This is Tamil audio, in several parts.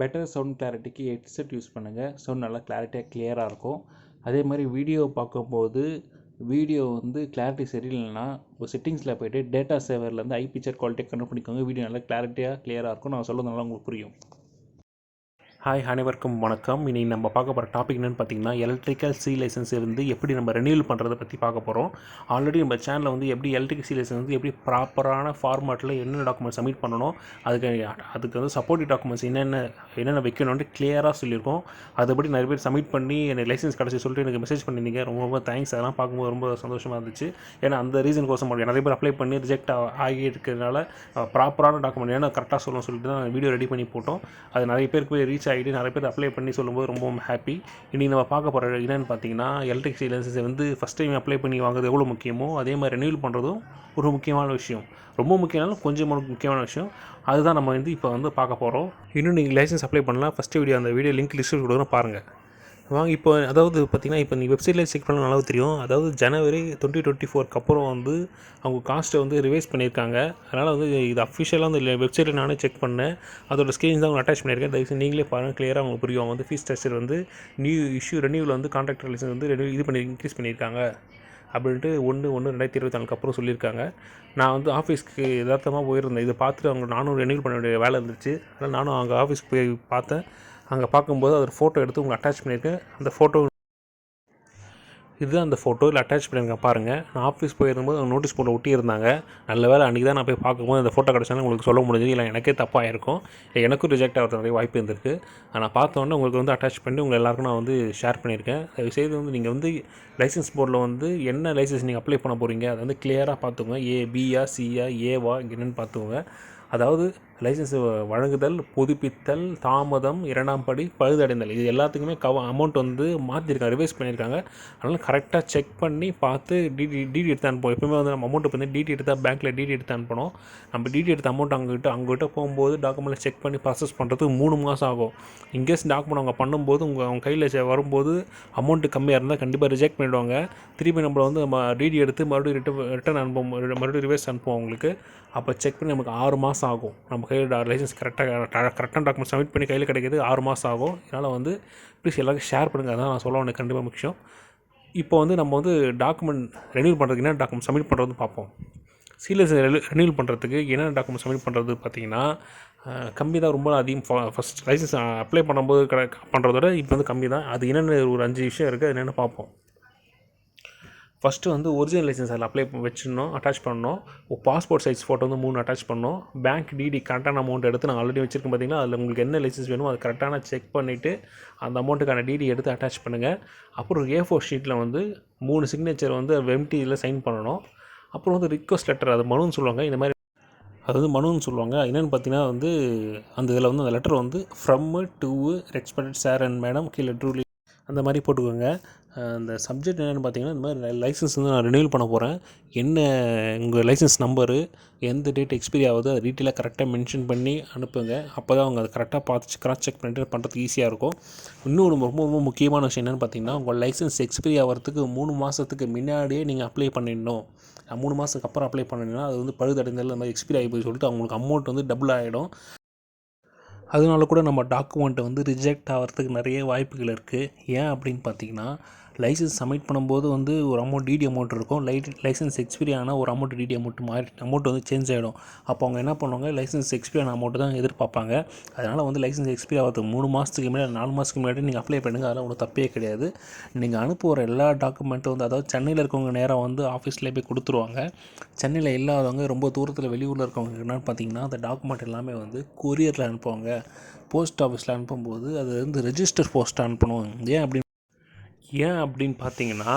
பெட்டர் சவுண்ட் கிளாரிட்டிக்கு ஹெட்செட் யூஸ் பண்ணுங்கள் சவுண்ட் நல்லா கிளாரிட்டியாக கிளியராக இருக்கும். அதே மாதிரி வீடியோ பார்க்கும்போது வீடியோ வந்து கிளாரிட்டி சரியில்லைன்னா ஒரு செட்டிங்ஸில் போய்ட்டு டேட்டா சேவர்லேருந்து ஐ பிக்சர் குவாலிட்டியை கன்வெர்ட் பண்ணிக்கோங்க வீடியோ நல்லா கிளாரிட்டியாக கிளியராக இருக்கும் நான் சொல்கிறது நல்லா உங்களுக்கு புரியும். ஹாய் அனைவருக்கும் வணக்கம். இனி நம்ம பார்க்க போகிற டாபிக் என்னென்னு பார்த்தீங்கன்னா எலக்ட்ரிக்கல் சி லைசன்ஸ் வந்து எப்படி நம்ம ரெனியூல் பண்ணுறதை பற்றி பார்க்க போகிறோம் ஆல்ரெடி நம்ம சேனலில் வந்து எப்படி எலக்ட்ரிக்கல் சி லைசன்ஸ் வந்து எப்படி ப்ராப்பரான ஃபார்மேட்டில் என்னென்ன டாக்குமெண்ட் சப்மிட் பண்ணணும் அதுக்கு அதுக்கு வந்து சப்போர்ட்டிவ் டாக்குமெண்ட்ஸ் என்னென்ன என்னென்ன வைக்கணும்னு கிளியராக சொல்லியிருக்கோம். அதுபடி நிறைய பேர் சப்மிட் பண்ணி எனக்கு லைசன்ஸ் கிடச்சி சொல்லிட்டு எனக்கு மெசேஜ் பண்ணியிருந்தீங்க. ரொம்ப ரொம்ப தேங்க்ஸ் அதெல்லாம் பார்க்கும்போது ரொம்ப சந்தோஷமாக இருந்துச்சு. ஏன்னா அந்த ரீசன் கோசம் நிறைய பேர் அப்ளை பண்ணி ரிஜெக்ட் ஆகி இருக்கிறதுனால ப்ராப்பரான டாக்குமெண்ட் ஏன்னா கரெக்டாக சொல்லணும்னு சொல்லிட்டு தான் வீடியோ ரெடி பண்ணி போட்டோம். அது நிறைய பேருக்கு போய் ரீச் ஆகிட்டு நிறைய பேர் அப்ளை பண்ணி சொல்லும்போது ரொம்பவும் ஹாப்பி இன்றைக்கி நம்ம பார்க்க போகிற என்னென்னு பார்த்தீங்கன்னா எலக்ட்ரிசிட்டி லைசன்ஸை வந்து ஃபஸ்ட் டைம் அப்ளை பண்ணி வாங்குறது எவ்வளோ முக்கியமோ அதே மாதிரி ரெனியூல் பண்ணுறதும் ஒரு முக்கியமான விஷயம். ரொம்ப முக்கியம்னாலும் கொஞ்சம் முக்கியமான விஷயம். அதுதான் நம்ம வந்து இப்போ வந்து பார்க்க போகிறோம் இன்னும் நீங்கள் லைசன்ஸ் அப்ளை பண்ணலாம். ஃபஸ்ட்டு வீடியோ அந்த வீடியோ லிங்க் லிஸ்ட் கொடுக்குறோம் பாருங்கள் வாங்க இப்போ அதாவது பார்த்திங்கன்னா இப்போ நீ வெப்சைட்டில் செக் பண்ண நல்லா தெரியும். அதாவது ஜனவரி டுவெண்ட்டி டுவெண்ட்டி ஃபோர்க்கு அப்புறம் வந்து அவங்க காஸ்ட்டை வந்து ரிவைஸ் பண்ணியிருக்காங்க. அதனால் வந்து இது அஃபிஷியலாக வந்து வெப்சைட்டில் நானே செக் பண்ணேன். அதோட ஸ்க்ரீன் தான் அவங்க அட்டாச் பண்ணியிருக்கேன். தயவுசெய்து நீங்களே பாருங்கள் கிளியராக உங்களுக்கு புரியும். அவங்க வந்து ஃபீஸ் ஸ்ட்ரக்சர் வந்து நியூ இஷ்யூ ரெனியூவில் வந்து கான்ட்ராக்டர் லைசன்ஸ் வந்து ரெனியூ இது பண்ணி இன்க்ரீஸ் பண்ணியிருக்காங்க. அப்படின்ட்டு ஒன்று ஒன்று ரெண்டாயிரத்தி இருபத்தி நாலுக்கு அப்புறம் சொல்லியிருக்காங்க. நான் வந்து ஆஃபீஸ்க்கு யதார்த்தமாக போயிருந்தேன். இதை பார்த்துட்டு அவங்க நானும் ரெனியூல் பண்ண வேண்டிய வேலை இருந்துச்சு. அதனால் நானும் அங்கே ஆஃபீஸ்க்கு போய் பார்த்தேன். அங்கே பார்க்கும்போது ஒரு ஃபோட்டோ எடுத்து உங்களை அட்டாச் பண்ணியிருக்கேன் அந்த ஃபோட்டோ இதுதான் அந்த ஃபோட்டோ இல்லை அட்டாச் பண்ணியிருக்கேன் பாருங்கள் நான் ஆஃபீஸ் போயிருக்கும்போது அவங்க நோட்டீஸ் போட்டு ஒட்டியிருந்தாங்க. நல்ல வேலை அன்றைக்கி தான் நான் போய் பார்க்கும்போது அந்த ஃபோட்டோ கிடச்சாலும் உங்களுக்கு சொல்ல முடிஞ்சது. இல்லை எனக்கே தப்பாக இருக்கும் எனக்கும் ரிஜெக்ட் ஆகிறது நிறைய வாய்ப்பு இருந்திருக்கு. நான் பார்த்தோன்னே உங்களுக்கு வந்து அட்டாச் பண்ணி உங்கள் எல்லாருக்கும் நான் வந்து ஷேர் பண்ணியிருக்கேன். தயவுசெய்து வந்து நீங்கள் வந்து லைசன்ஸ் போர்டில் வந்து என்ன லைசன்ஸ் நீங்கள் அப்ளை பண்ண போகிறீங்க அதை வந்து கிளியராக பார்த்துக்கோங்க. ஏ பிஆ சிஆ ஏவா என்னென்னு பார்த்துக்கோங்க. அதாவது லைசன்ஸ் வழங்குதல் புதுப்பித்தல் தாமதம் இரண்டாம் படி பழுதடைந்தல். இது எல்லாத்துக்குமே கவ அமௌண்ட் வந்து மாற்றிருக்காங்க ரிவைஸ் பண்ணியிருக்காங்க அதனால் கரெக்டாக செக் பண்ணி பார்த்து டிடி டிடி எடுத்து அனுப்போம் எப்பவுமே வந்து நம்ம அமௌண்ட்டு வந்து டிடி எடுத்தால் பேங்க்கில் டிடி எடுத்து அனுப்பணும். நம்ம டிடி எடுத்த அமௌண்ட் அங்கிட்ட அங்கிட்ட போகும்போது டாக்குமெண்ட்டில் செக் பண்ணி ப்ராசஸ் பண்ணுறதுக்கு மூணு மாதம் ஆகும். இன்கேஸ் டாக்குமெண்ட் அவங்க பண்ணும்போது உங்கள் அவங்க கையில் வரும்போது அமௌண்ட்டு கம்மியாக இருந்தால் கண்டிப்பாக ரிஜெக்ட் பண்ணிவிடுவாங்க திருப்பி நம்மளை வந்து நம்ம டிடி எடுத்து மறுபடியும் ரிட்டன் ரிட்டன் அனுப்புவோம் மறுபடியும் ரிவைஸ் அனுப்புவோம் அவங்களுக்கு. அப்போ செக் பண்ணி நமக்கு ஆறு மாதம் ஆகும். நம்ம லைசன்ஸ் கரெக்டாக கரெக்டான டாக்குமெண்ட் சப்மிட் பண்ணி கையில் கிடைக்கிது. ஆறு மாதம் ஆகும். இதனால் வந்து ப்ளீஸ் எல்லாருக்கும் ஷேர் பண்ணுங்கள் அதான் நான் சொல்ல உனக்கு கண்டிப்பாக முக்கியம். இப்போ வந்து நம்ம வந்து டாக்குமெண்ட் ரெனியூல் பண்ணுறதுக்கு என்ன டாக்குமெண்ட் சப்மிட் பண்ணுறது பார்ப்போம். சீலஸ் ரெனியூல் பண்ணுறதுக்கு என்னென்ன டாக்குமெண்ட் சப்மிட் பண்ணுறது பார்த்தீங்கன்னா கம்மி தான் ரொம்ப அதிகம். ஃபஸ்ட் லைசன்ஸ் அப்ளை பண்ணும்போது கடை பண்ணுறதோட இப்போ வந்து கம்மி தான். அது என்னென்ன ஒரு அஞ்சு விஷயம் இருக்குது அது என்னென்னு பார்ப்போம். ஃபஸ்ட்டு வந்து ஒரிஜினல் லைசன்ஸ் அதில் அப்ளை வச்சிடணும் அட்டாச் பண்ணணும் பாஸ்போர்ட் சைஸ் ஃபோட்டோ வந்து மூணு அட்டாச் பண்ணணும் பேங்க் டிடி கரெக்டான அமௌண்ட் எடுத்து நான் ஆல்ரெடி வச்சிருக்கேன் பார்த்தீங்கன்னா அதில் உங்களுக்கு என்ன லைசன்ஸ் வேணுமோ அது கரெக்டான செக் பண்ணிவிட்டு அந்த அமௌண்ட்டுக்கான டிடி எடுத்து அட்டாச் பண்ணுங்கள் அப்புறம் ஏ ஃபோர் ஷீட்டில் வந்து மூணு சிக்னேச்சர் வந்து வெம்டியில் சைன் பண்ணணும். அப்புறம் வந்து ரிக்வஸ்ட் லெட்டர் அது மனுன்னு சொல்லுவாங்க. இந்த மாதிரி அது வந்து மனுன்னு சொல்லுவாங்க. என்னென்னு பார்த்தீங்கன்னா வந்து அந்த இதில் வந்து அந்த லெட்டர் வந்து from to respected sir and madam கீழே ட்ரூலி அந்த மாதிரி போட்டுக்கோங்க. அந்த சப்ஜெக்ட் என்னென்னு பார்த்தீங்கன்னா இந்த மாதிரி லைசன்ஸ் வந்து நான் ரினியூல் பண்ண போகிறேன் என்ன உங்கள் லைசன்ஸ் நம்பரு எந்த டேட் எக்ஸ்பைரி ஆகுது அதை டீட்டெயிலாக கரெக்டாக மென்ஷன் பண்ணி அனுப்புங்க. அப்போ தான் அவங்க அதை கரெக்டாக பார்த்து கிராஸ் செக் பண்ணிட்டு பண்ணுறதுக்கு ஈஸியாக இருக்கும். இன்னொரு ரொம்ப ரொம்ப முக்கியமான விஷயம் என்னென்னு பார்த்தீங்கன்னா உங்கள் லைசன்ஸ் எக்ஸ்பைரி ஆகிறதுக்கு மூணு மாதத்துக்கு முன்னாடியே நீங்கள் அப்ளை பண்ணிடணும். மூணு மாதத்துக்கு அப்புறம் அப்ளை பண்ணிங்கன்னா அது வந்து பழுதடைந்தல் அந்த மாதிரி எக்ஸ்பைரி ஆகி போய் சொல்லிட்டு அவங்களுக்கு அமௌண்ட் வந்து டபுள் ஆகிடும் அதனால கூட நம்ம டாக்குமெண்ட்டை வந்து ரிஜெக்ட் ஆகிறதுக்கு நிறைய வாய்ப்புகள் இருக்குது ஏன் அப்படின்னு பார்த்தீங்கன்னா லைசன்ஸ் சப்மிட் பண்ணும்போது வந்து ஒரு அமௌண்ட் டிடி அமௌண்ட் இருக்கும். லைட் லைசன்ஸ் எக்ஸ்பீரி ஆனால் ஒரு அமௌண்ட் டிடி அமௌண்ட் மாறி அமௌண்ட் வந்து சேஞ்ச் ஆகிடும் அப்போ அவங்க என்ன பண்ணுவாங்க? லைசன்ஸ் எக்ஸ்பீரி ஆன அமௌண்ட் தான் எதிர்பார்ப்பாங்க. அதனால் வந்து லைசன்ஸ் எக்ஸ்பீரி ஆகிறதுக்கு மூணு மாதத்துக்கு முன்னாடி நாலு மாதத்துக்கு முன்னாடி நீங்கள் அப்ளை பண்ணுங்கள் அதெல்லாம் உங்களுக்கு தப்பே கிடையாது. நீங்கள் அனுப்புகிற எல்லா டாக்குமெண்ட்டும் வந்து அதாவது சென்னையில் இருக்கவங்க நேராக வந்து ஆஃபீஸில் போய் கொடுத்துருவாங்க. சென்னையில் இல்லாதவங்க ரொம்ப தூரத்தில் வெளியூரில் இருக்கவங்க என்னென்னு பார்த்தீங்கன்னா அந்த டாக்குமெண்ட் எல்லாமே வந்து கொரியரில் அனுப்புவாங்க. போஸ்ட் ஆஃபீஸில் அனுப்பும்போது அது வந்து ரெஜிஸ்டர் போஸ்ட்டாக அனுப்பணும். ஏன் அப்படின்னு ஏன் அப்படின்னு பார்த்தீங்கன்னா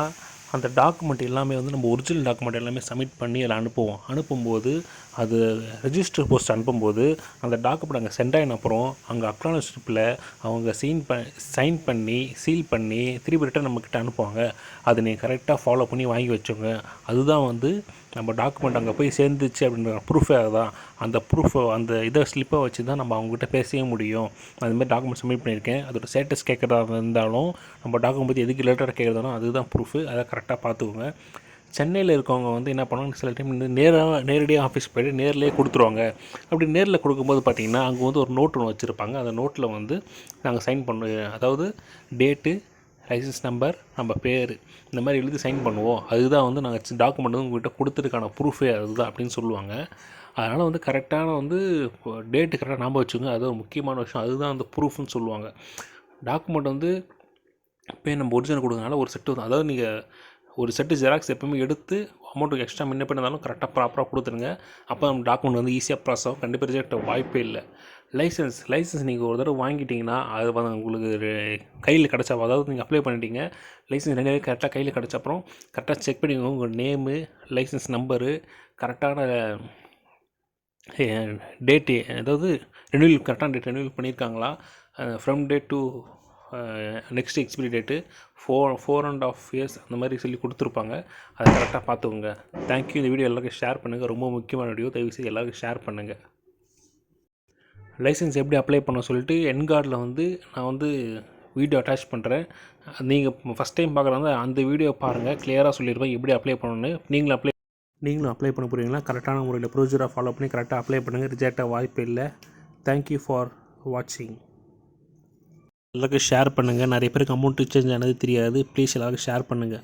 அந்த டாக்குமெண்ட் எல்லாமே வந்து நம்ம ஒரிஜினல் டாக்குமெண்ட் எல்லாமே சப்மிட் பண்ணி அதில் அனுப்புவோம். அனுப்பும்போது அது ரெஜிஸ்டர் போஸ்ட் அனுப்பும்போது அந்த டாக்குமெண்ட் அங்கே சென்ட் ஆகின அப்புறம் அங்கே அக்னாலஜிப்பில் அவங்க சீன் ப சைன் பண்ணி சீல் பண்ணி திருப்பி ரிட்டன் நம்மக்கிட்ட அனுப்புவாங்க. அதை நீங்கள் கரெக்டாக ஃபாலோ பண்ணி வாங்கி வச்சோங்க அதுதான் வந்து நம்ம டாக்குமெண்ட் அங்கே போய் சேர்ந்துச்சு அப்படின்ற ப்ரூஃபே அதுதான் அந்த ப்ரூஃபை அந்த இதை ஸ்லிப்பை வச்சு தான் நம்ம அவங்ககிட்ட பேசவே முடியும். அதுமாதிரி டாக்குமெண்ட் சப்மிட் பண்ணியிருக்கேன். அதோட ஸ்டேட்டஸ் கேட்குறதா இருந்தாலும் நம்ம டாக்குமெண்ட் பற்றி எதுக்கு ரிலேட்டடாக கேட்குறதாலும் அதுதான் ப்ரூஃபு அதை கரெக்டாக பார்த்துக்கோங்க. சென்னையில் இருக்கவங்க வந்து என்ன பண்ணுவாங்க சில டைம் வந்து நேராக நேரடியாக ஆஃபீஸ் போய்ட்டு நேர்லேயே கொடுத்துருவாங்க. அப்படி நேரில் கொடுக்கும்போது பார்த்திங்கன்னா அங்கே வந்து ஒரு நோட் ஒன்று வச்சுருப்பாங்க. அந்த நோட்டில் வந்து நாங்கள் சைன் பண்ண அதாவது டேட்டு லைசன்ஸ் நம்பர் நம்ம பேர் இந்த மாதிரி எழுதி சைன் பண்ணுவோம். அதுதான் வந்து நாங்கள் டாக்குமெண்ட் வந்து உங்கள்கிட்ட கொடுத்துருக்கான ப்ரூஃபே அதுதான் அப்படின்னு சொல்லுவாங்க. அதனால் வந்து கரெக்டான வந்து டேட்டு கரெக்டாக ஞாபகம் வச்சுக்கோங்க. அது ஒரு முக்கியமான விஷயம். அதுதான் அந்த ப்ரூஃப்னு சொல்லுவாங்க. டாக்குமெண்ட் வந்து இப்போ நம்ம ஒரிஜினல் கொடுக்கறனால ஒரு செட்டு வந்து அதாவது நீங்கள் ஒரு செட்டு ஜெராக்ஸ் எப்பவுமே எடுத்து அமௌண்ட்டுக்கு எக்ஸ்ட்ரா முன்ன பின்ன இருந்தாலும் கரெக்டாக ப்ராப்பராக கொடுத்துருங்க அப்போ நம்ம டாக்குமெண்ட் வந்து ஈஸியாக ப்ராசஸ் ஆகும். கண்டிப்பாக ரிஜெக்ட் வாய்ப்பே இல்லை. லைசன்ஸ் லைசன்ஸ் நீங்கள் ஒரு தடவை வாங்கிட்டீங்கன்னா அது வந்து உங்களுக்கு கையில் கிடச்சா அதாவது நீங்கள் அப்ளை பண்ணிட்டீங்க லைசன்ஸ் ரெண்டு கரெக்டாக கையில் கிடச்ச அப்புறம் கரெக்டாக செக் பண்ணிக்கோங்க உங்கள் நேமு லைசன்ஸ் நம்பரு கரெக்டான டேட்டு அதாவது ரெனியூல் கரெக்டான டேட் ரெனியூல் பண்ணியிருக்காங்களா from date to next expiry date four four and half years அந்த மாதிரி சொல்லி கொடுத்துருப்பாங்க. அதை கரெக்டாக பார்த்துக்கோங்க. தேங்க்யூ இந்த வீடியோ எல்லாருக்கும் ஷேர் பண்ணுங்கள் ரொம்ப முக்கியமான வீடியோ தயவுசெய்து எல்லாருக்கும் ஷேர் பண்ணுங்கள் லைசன்ஸ் எப்படி அப்ளை பண்ண சொல்லிட்டு என்கார்டில் வந்து நான் வந்து வீடியோ அட்டாச் பண்ணுறேன். நீங்கள் ஃபஸ்ட் டைம் பார்க்குறாங்க அந்த வீடியோ பாருங்கள். கிளியராக சொல்லியிருப்பேன் எப்படி அப்ளை பண்ணணும்னு. நீங்களும் அப்ளை நீங்களும் அப்ளை பண்ண போகிறீங்களா கரெக்டான முறையில் ப்ரொசீஜராக ஃபாலோ பண்ணி கரெக்டாக அப்ளை பண்ணுங்கள் ரிஜெக்டாக வாய்ப்பு இல்லை. தேங்க்யூ ஃபார் வாட்சிங் எல்லாருக்கும் ஷேர் பண்ணுங்கள் நிறைய பேருக்கு அமௌண்ட் சேஞ்ச் ஆனது தெரியாது. ப்ளீஸ் எல்லாருக்கும் ஷேர் பண்ணுங்கள்